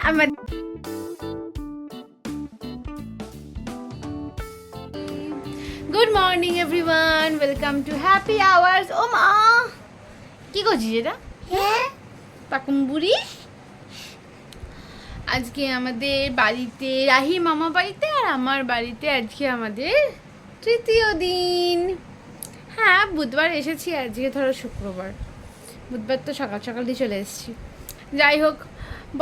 আমার good morning everyone welcome to happy hours ও মা কি করছিস এটা? হ্যাঁ? পাকুম বুড়ি আজকে আমাদের বাড়িতে রাহি মামা বাড়িতে আর আমার বাড়িতে আজকে আমাদের তৃতীয় দিন। হ্যাঁ বুধবার এসেছি আজকে ধরো শুক্রবার। বুধবার তো সকাল সকালই চলে এসেছি। যাই হোক,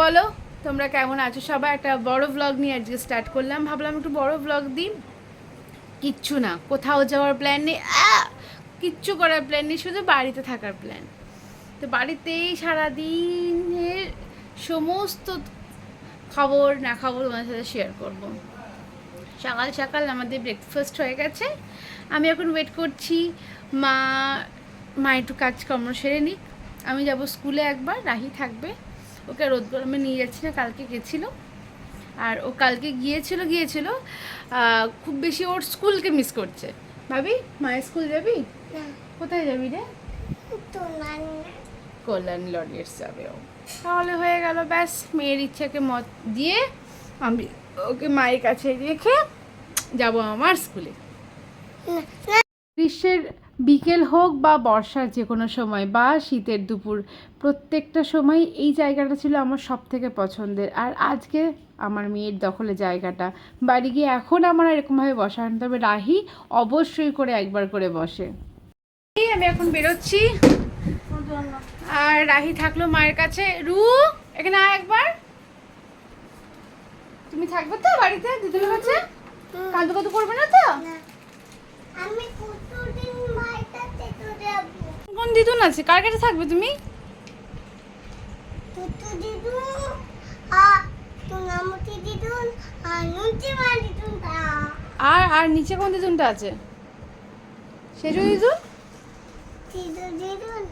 বলো, তোমরা কেমন আছো? সবাই একটা বড় ব্লগ নিয়ে আজকে স্টার্ট করলাম। ভাবলাম একটু বড় ব্লগ দিই। কিচ্ছু না, কোথাও যাওয়ার প্ল্যান নেই! কিচ্ছু করার প্ল্যান নেই, শুধু বাড়িতে থাকার প্ল্যান তো বাড়িতেই সারাদিনের সমস্ত খবর, না খবর তোমার সাথে শেয়ার করব। সকাল সকাল আমাদের ব্রেকফাস্ট হয়ে গেছে। আমি এখন ওয়েট করছি, মা মা একটু কাজকর্ম সেরে নিক। আমি যাব স্কুলে একবার রাহি থাকবে। ওকে রোদ গরমে নিয়ে যাচ্ছি না কালকে গেছিল। আর ও কালকে গিয়েছিল গিয়েছিল খুব বেশি ওর স্কুলকে মিস করছে। ভাবি মায়ের স্কুল যাবি? কোথায় যাবি রে? কল্যাণ। লরিয়ার্স যাবে ও। তাহলে হয়ে গেল ব্যাস মেয়ের ইচ্ছাকে মত দিয়ে আমি ওকে মায়ের কাছে রেখে যাব আমার স্কুলে। গ্রীষ্মের বিকেল হোক বা বর্ষার যে কোনো সময় বা শীতের দুপুর প্রত্যেকটা সময় এই জায়গাটা ছিল আমার সব থেকে পছন্দের। আর আজকে আমার মেয়ের দখলে জায়গাটা। বাড়ি গিয়ে এখন আমার এরকমভাবে বসা হয় না তবে রাহি অবশ্যই করে একবার করে বসে। আমি এখন বেরোচ্ছি। আর রাহি থাকল মায়ের কাছে। রু এখানে আয় একবার। তুমি থাকবে তো বাড়িতে? দিদুর কাছে? কাঁদু কাঁদু করবে না তো? আমি কতদিন মাইটাতে তো যাব কোন দিদুন আছে? কার কাছে থাকবে তুমি? তুতু দিদু আ তুনামতি দিদুন আর আর আর নিচে কোন দিদুনটা আছে? সেজু দিদুন? দিদু দিদুন।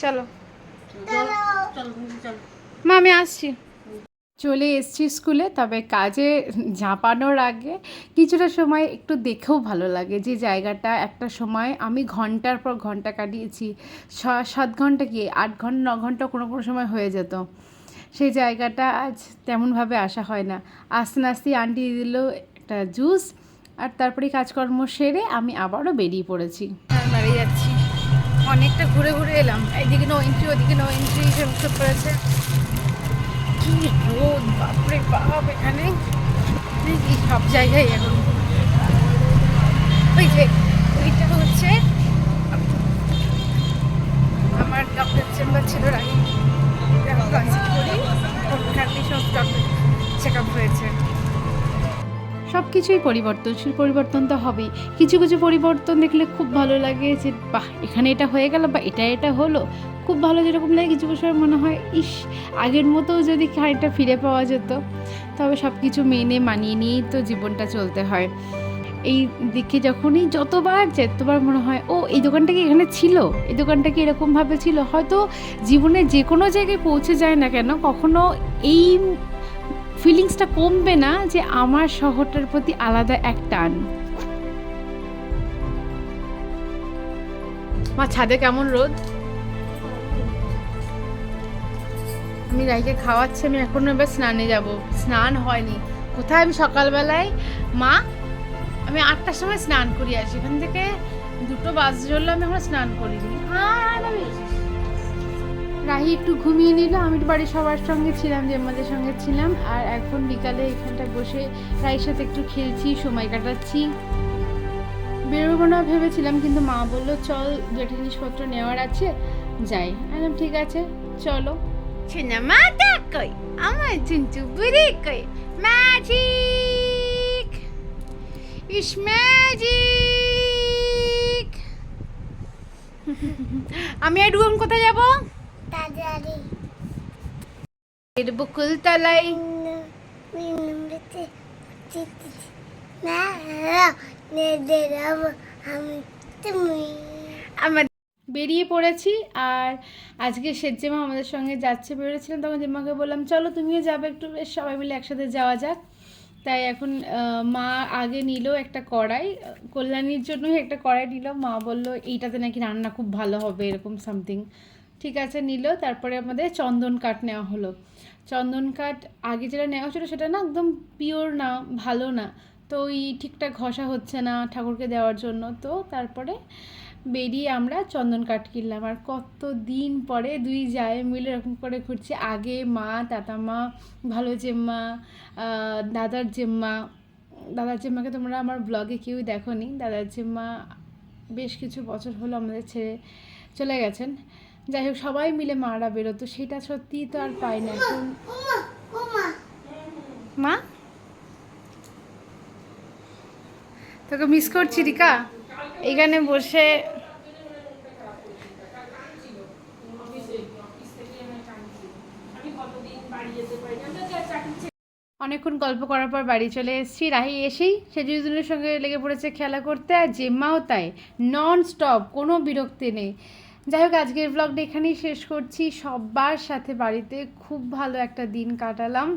চলো চলো। মা আমি আসছি। চলে এসছি স্কুলে। তবে কাজে ঝাঁপানোর আগে কিছুটা সময় একটু দেখেও ভালো লাগে যে জায়গাটা। একটা সময় আমি ঘণ্টার পর ঘণ্টা কাটিয়েছি। সাত ঘণ্টা কি আট ঘণ্টা ন ঘণ্টা কোনো কোনো সময় হয়ে যেত। সেই জায়গাটা আজ তেমনভাবে আসা হয় না। আস্তে আস্তে আন্টি দিল একটা জুস আর তারপরে কাজকর্ম সেরে আমি আবারও বেরিয়ে পড়েছি। যাচ্ছি। অনেকটা ঘুরে ঘুরে এলাম। এদিকে নো এন্ট্রি ওদিকে নো এন্ট্রি সব করেছে। বাপরে বাপ, এখানে সব জায়গায় এখন ওই যে, ওইটা হচ্ছে আমার ডক্টর চেম্বার ছিল রাখি সব কিছুই পরিবর্তনশীল পরিবর্তন তো হবেই। কিছু কিছু পরিবর্তন দেখলে খুব ভালো লাগে যে, বাহ, এখানে এটা হয়ে গেল বা এটা এটা হলো। খুব ভালো যেরকম লাগে, কিছু কিছু মনে হয়, ইস, আগের মতো যদি খানিকটা ফিরে পাওয়া যেত। তবে সব কিছু মেনে মানিয়ে নিয়েই তো জীবনটা চলতে হয়। এই দিকে যখনই যতবার যতবার মনে হয়, ও, এই দোকানটা কি এখানে ছিল? এই দোকানটা কি এরকমভাবে ছিল? হয়তো জীবনে যে কোনো জায়গায় পৌঁছে যায় না কেন, কখনো এই ফিলিংসটা কমবে না যে আমার শহরটার প্রতি আলাদা এক টান। মা, ছাদে কেমন রোদ? আমি রাইকে খাওয়াচ্ছি, আমি এখনও এবার স্নানে যাব। স্নান হয়নি। কোথায় আমি সকালবেলায়? মা, আমি আটটার সময় স্নান করি আসি এখান থেকে দুটো বাস জ্বললো আমি এখন স্নান করিনি। আমি রাহি একটু ঘুমিয়ে নিল। আমি বাড়ির সবার সঙ্গে ছিলাম, জেম্মাদের সঙ্গে ছিলাম। আর এখন বিকালে এখানটায় বসে রাহির সাথে একটু খেলছি, সময় কাটাচ্ছি। বেরোবো না ভেবেছিলাম, কিন্তু মা বলল, চল, যেটা জিনিসপত্র নেওয়ার আছে, যাই। আমি ঠিক আছে, চলো। আমার ইস আমি আর কোথায় যাব? বকুল আমার বেরিয়ে পড়েছি আর আজকে শেজ্জেমা আমাদের সঙ্গে যাচ্ছে বেরোছিলাম তখন জেম্মাকে বললাম চলো তুমিও যাবে একটু বেশ সবাই মিলে একসাথে যাওয়া যাক। তাই এখন মা আগে নিল একটা কড়াই কল্যাণীর জন্যই একটা কড়াই নিল। মা বলল এইটাতে নাকি রান্না খুব ভালো হবে এরকম সামথিং ঠিক আছে, নিল। তারপরে আমাদের চন্দন কাঠ নেওয়া হলো। চন্দন কাঠ আগে যেটা নেওয়া ছিল সেটা না একদম পিওর না, ভালো না। তো ওই ঠিকঠাক ঘষা হচ্ছে না ঠাকুরকে দেওয়ার জন্য। তো তারপরে বেরিয়ে আমরা চন্দন কাঠ কিনলাম। আর কত দিন পরে দুই যায় মিলে এরকম করে ঘুরছি। আগে মা তাতামা ভালো জেম্মা দাদার জেম্মা। দাদার জেম্মাকে তোমরা আমার ব্লগে কেউই দেখোনি। দাদার জেম্মা বেশ কিছু বছর হলো আমাদের ছেড়ে চলে গেছেন। যাই হোক, সবাই মিলে মারা বেরোতো, সেটা সত্যিই তো আর পাই না। এখন মা? তোকে মিস করছি, রিকা। এখানে বসে অনেকক্ষণ গল্প করার পর বাড়ি চলে এসেছি। রাহি এসেই সেজুজুনের সঙ্গে লেগে পড়েছে খেলা করতে, আর জেম্মাও তাই। নন স্টপ কোনো বিরক্তি নেই। যাই হোক, আজকের ব্লগটা এখানেই শেষ করছি। সবার সাথে বাড়িতে খুব ভালো একটা দিন কাটালাম।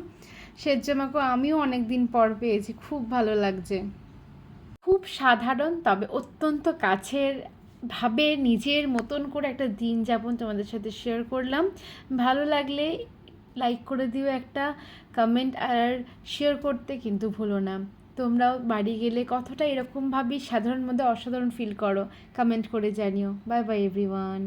সেজ্জামাকেও আমিও অনেক দিন পর পেয়েছি, খুব ভালো লাগছে। খুব সাধারণ, তবে অত্যন্ত কাছের ভাবে নিজের মতন করে একটা দিন যাপন তোমাদের সাথে শেয়ার করলাম। ভালো লাগলে লাইক করে দিও একটা কমেন্ট আর শেয়ার করতে কিন্তু ভুলো না। তোমরাও বাড়ি গেলে কতটা এরকমভাবেই সাধারণ মধ্যে অসাধারণ ফিল করো। কমেন্ট করে জানিও। Bye bye everyone